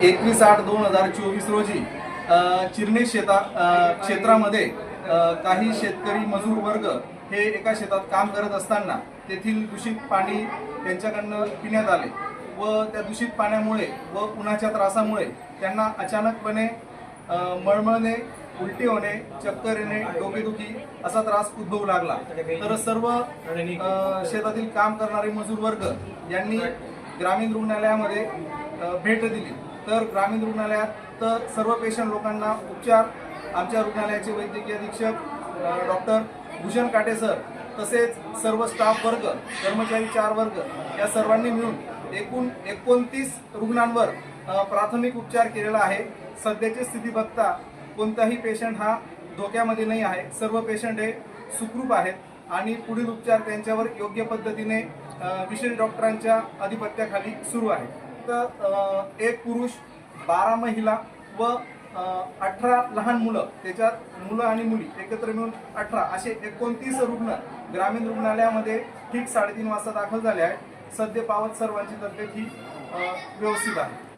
एकवीस आठ दोन हजार चोवीस रोजी चिरणे शेता क्षेत्रामध्ये काही शेतकरी मजूर वर्ग हे एका शेतात काम करत असताना तेथील दूषित पाणी त्यांच्याकडनं पिण्यात आले व त्या दूषित पाण्यामुळे व उन्हाच्या त्रासामुळे त्यांना अचानकपणे मळमळणे उलटी होणे चक्कर येणे डोकेदुखी असा त्रास उद्भवू लागला. तर सर्व शेतातील काम करणारे मजूर वर्ग यांनी ग्रामीण रुग्णालयामध्ये भेट दिली. तर ग्रामीण रुग्णालयात तर सर्व पेशंट लोकांना उपचार. आमच्या रुग्णालयाचे वैद्यकीय अधीक्षक डॉक्टर भूषण काटे सर तसेच सर्व स्टाफ वर्ग कर्मचारी चार वर्ग या सर्वांनी मिळून एकूण एकोणतीस रुग्णांवर प्राथमिक उपचार केलेला आहे. सध्याची स्थिती बघता कोणताही पेशंट हा धोक्यामध्ये नाही आहे. सर्व पेशंट हे सुखरूप आहेत आणि पुढील उपचार त्यांच्यावर योग्य पद्धतीने विशेष डॉक्टरांच्या अधिपत्याखाली सुरू आहे एक पुरुष बारा महिला व अठरा लहान मुलं. त्याच्यात मुलं आणि मुली एकत्र मिळून अठरा असे एकोणतीस रुग्ण ग्रामीण रुग्णालयामध्ये ठीक साडेतीन वाजता दाखल झाले आहेत. सध्या पावत सर्वांची तब्येत ही व्यवस्थित आहे.